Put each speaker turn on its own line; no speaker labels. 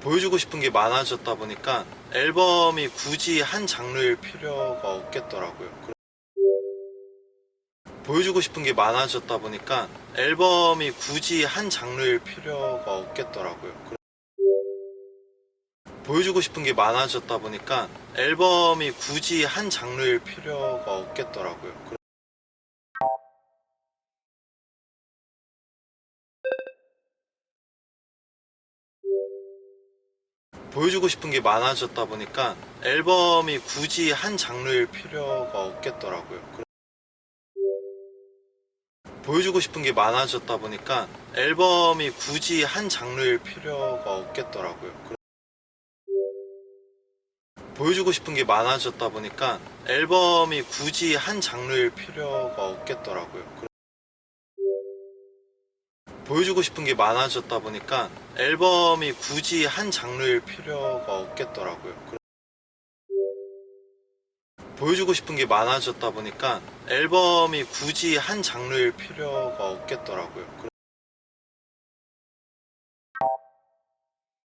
보여주고 싶은 게 많아졌다 보니까 앨범이 굳이 한 장르일 필요가 없겠더라고요. 보여주고 싶은 게 많아졌다 보니까 앨범이 굳이 한 장르일 필요가 없겠더라고요. 보여주고 싶은 게 많아졌다 보니까 앨범이 굳이 한 장르일 필요가 없겠더라고요. 보여주고 싶은 게 많아졌다 보니까 앨범이 굳이 한 장르일 필요가 없겠더라고요. 보여주고 싶은 게 많아졌다 보니까 앨범이 굳이 한 장르일 필요가 없겠더라고요. 보여주고 싶은 게 많아졌다 보니까 앨범이 굳이 한 장르일 필요가 없겠더라고요. 보여주고 싶은 게 많아졌다 보니까 앨범이 굳이 한 장르일 필요가 없겠더라고요. 보여주고 싶은 게 많아졌다 보니까 앨범이 굳이 한 장르일 필요가 없겠더라고요.